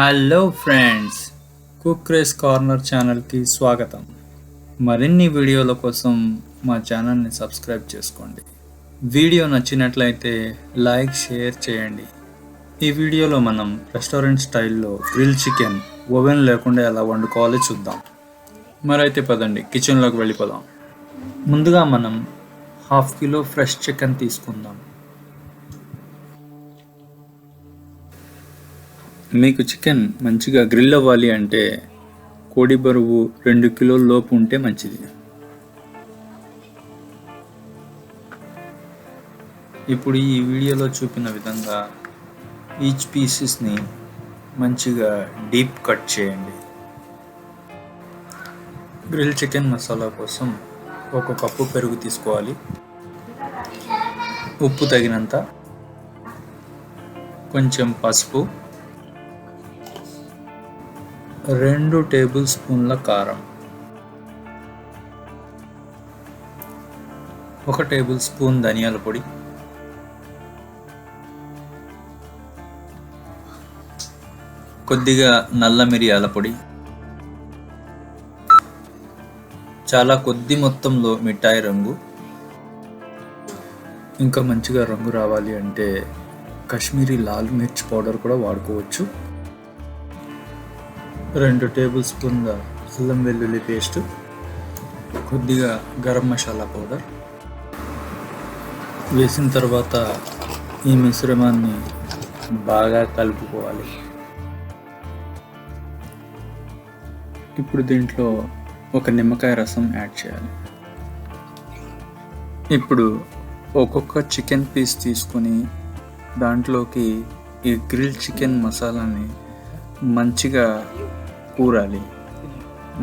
Hello friends cook race corner ఛానల్కి స్వాగతం. మరిన్ని వీడియోల కోసం మా ఛానల్ని సబ్స్క్రైబ్ చేసుకోండి. వీడియో నచ్చినట్లయితే లైక్ షేర్ చేయండి. ఈ వీడియోలో మనం రెస్టారెంట్ స్టైల్లో గ్రిల్ చికెన్ ఓవెన్ లేకుండా ఎలా వండుకోవాలో చూద్దాం. మరైతే పదండి కిచెన్లోకి వెళ్ళిపోదాం. ముందుగా మనం హాఫ్ కిలో ఫ్రెష్ చికెన్ తీసుకుందాం. మీకు చికెన్ మంచిగా గ్రిల్ అవ్వాలి అంటే కోడి బరువు రెండు కిలోల లోపు ఉంటే మంచిది. ఇప్పుడు ఈ వీడియోలో చూపిన విధంగా ఈచ్ పీసెస్ని మంచిగా డీప్ కట్ చేయండి. గ్రిల్ చికెన్ మసాలా కోసం ఒక కప్పు పెరుగు తీసుకోవాలి. ఉప్పు తగినంత కొంచెం పసుపు రెండు టేబుల్ స్పూన్ల కారం. ఒక టేబుల్ స్పూన్ ధనియాల పొడి. కొద్దిగా నల్ల మిరియాల పొడి. చాలా కొద్ది మొత్తంలో మిఠాయి రంగు. ఇంకా మంచిగా రంగు రావాలి అంటే కాశ్మీరీ లాల్ మిర్చ్ పౌడర్ కూడా వాడుకోవచ్చు. రెండు టేబుల్ స్పూన్ల అల్లం వెల్లుల్లి పేస్ట్ కొద్దిగా గరం మసాలా పౌడర్. వేసిన తర్వాత ఈ మిశ్రమాన్ని బాగా కలుపుకోవాలి. ఇప్పుడు దీంట్లో ఒక నిమ్మకాయ రసం యాడ్ చేయాలి. ఇప్పుడు ఒక్కొక్క చికెన్ పీస్ తీసుకొని దాంట్లోకి ఈ గ్రిల్ చికెన్ మసాలాని మంచిగా కూరాలి.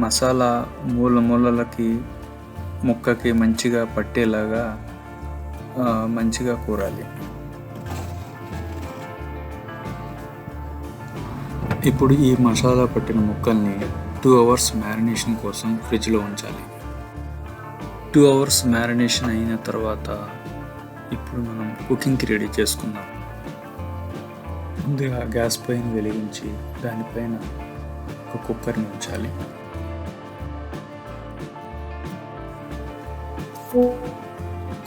మసాలా మూల మూలలకి ముక్కకి మంచిగా పట్టేలాగా మంచిగా కూరాలి. ఇప్పుడు ఈ మసాలా పట్టిన ముక్కల్ని టూ అవర్స్ మ్యారినేషన్ కోసం ఫ్రిడ్జ్లో ఉంచాలి. టూ అవర్స్ మ్యారినేషన్ అయిన తర్వాత ఇప్పుడు మనం కుకింగ్కి రెడీ చేసుకుందాం. ముందుగా గ్యాస్ పైన వెలిగించి దానిపైన ఒక కుక్కర్ని ఉంచాలి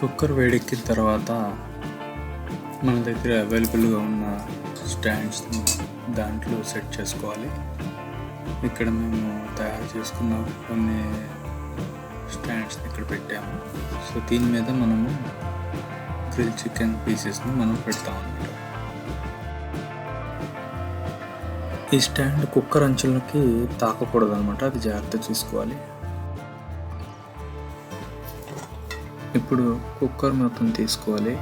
కుక్కర్ వేడెక్కిన తర్వాత మన దగ్గర అవైలబుల్గా ఉన్న స్టాండ్స్ని దాంట్లో సెట్ చేసుకోవాలి. ఇక్కడ మేము తయారు చేసుకున్న కొన్ని స్టాండ్స్ని ఇక్కడ పెట్టాము. సో దీని మీద మనము గ్రిల్ చికెన్ పీసెస్ని మనం పెడతాం అన్నమాట. ఈ స్టాండ్ కుక్కర్ అంచులకి తాకకూడదు అనమాట అది జాగ్రత్త చూసుకోవాలి. ఇప్పుడు కుక్కర్ మొత్తం తీసుకోవాలి.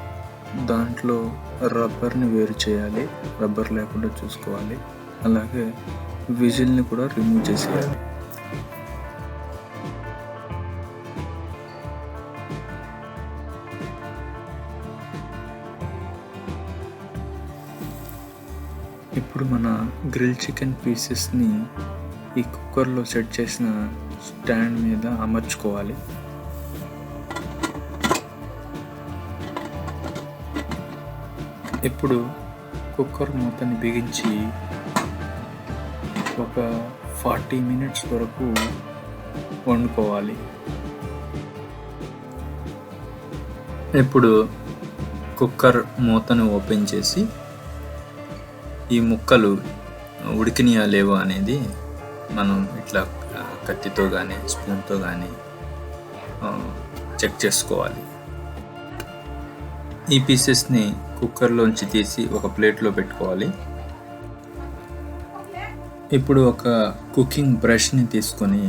దాంట్లో రబ్బర్ని వేరు చేయాలి. రబ్బర్ లేకుండా చూసుకోవాలి. అలాగే విజిల్ని కూడా రిమూవ్ చేసేయాలి. ఇప్పుడు మన గ్రిల్ చికెన్ పీసెస్ని ఈ కుక్కర్లో సెట్ చేసిన స్టాండ్ మీద అమర్చుకోవాలి. ఇప్పుడు కుక్కర్ మూతని బిగించి ఒక ఫార్టీ మినిట్స్ వరకు వండుకోవాలి. ఇప్పుడు కుక్కర్ మూతను ఓపెన్ చేసి ఈ ముక్కలు ఉడికినయా లేవో అనేది మనం ఇట్లా కత్తితో కానీ స్పూన్తో కానీ చెక్ చేసుకోవాలి. ఈ పీసెస్ని కుక్కర్లోంచి తీసి ఒక ప్లేట్లో పెట్టుకోవాలి. ఇప్పుడు ఒక కుకింగ్ బ్రష్ని తీసుకొని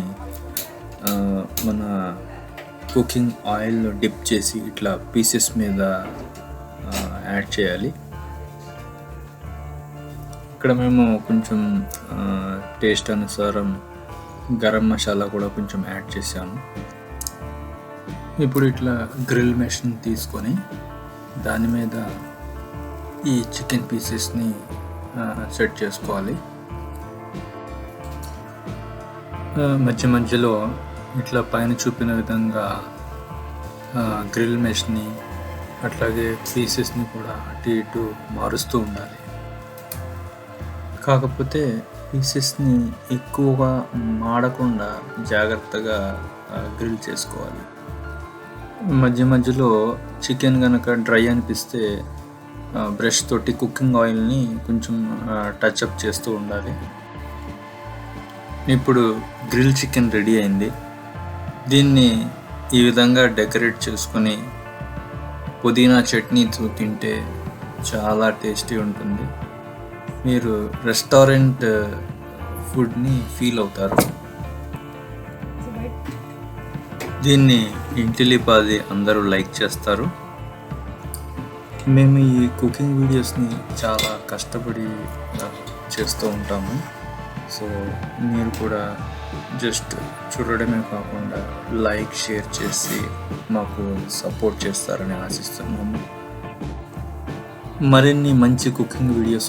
మన కుకింగ్ ఆయిల్లో డిప్ చేసి ఇట్లా పీసెస్ మీద యాడ్ చేయాలి. ఇక్కడ మేము కొంచెం టేస్ట్ అనుసారం గరం మసాలా కూడా కొంచెం యాడ్ చేసాము ఇప్పుడు ఇట్లా గ్రిల్ మెషిన్ తీసుకొని దాని మీద ఈ చికెన్ పీసెస్ని సెట్ చేసుకోవాలి. మధ్య మధ్యలో ఇట్లా పైన చూపిన విధంగా గ్రిల్ మెష్ని అట్లాగే పీసెస్ని కూడా అటు ఇటు మారుస్తూ ఉండాలి. కాకపోతే పీసెస్ని ఎక్కువగా మాడకుండా జాగ్రత్తగా గ్రిల్ చేసుకోవాలి. మధ్య మధ్యలో చికెన్ కనుక డ్రై అనిపిస్తే బ్రష్ తోటి కుకింగ్ ఆయిల్ని కొంచెం టచ్అప్ చేస్తూ ఉండాలి. ఇప్పుడు గ్రిల్ చికెన్ రెడీ అయింది. దీన్ని ఈ విధంగా డెకరేట్ చేసుకొని పుదీనా చట్నీతో తింటే చాలా టేస్టీ ఉంటుంది. మీరు రెస్టారెంట్ uh, ఫుడ్ని ఫీల్ అవుతారు. దీన్ని ఇంటిలిపాది అందరూ లైక్ చేస్తారు. మేము ఈ కుకింగ్ వీడియోస్ని చాలా కష్టపడి చేస్తూ ఉంటాము. సో మీరు కూడా జస్ట్ చూడడమే కాకుండా లైక్ షేర్ చేసి మాకు సపోర్ట్ చేస్తారని ఆశిస్తున్నాము. మరిన్ని మంచి కుకింగ్ వీడియోస్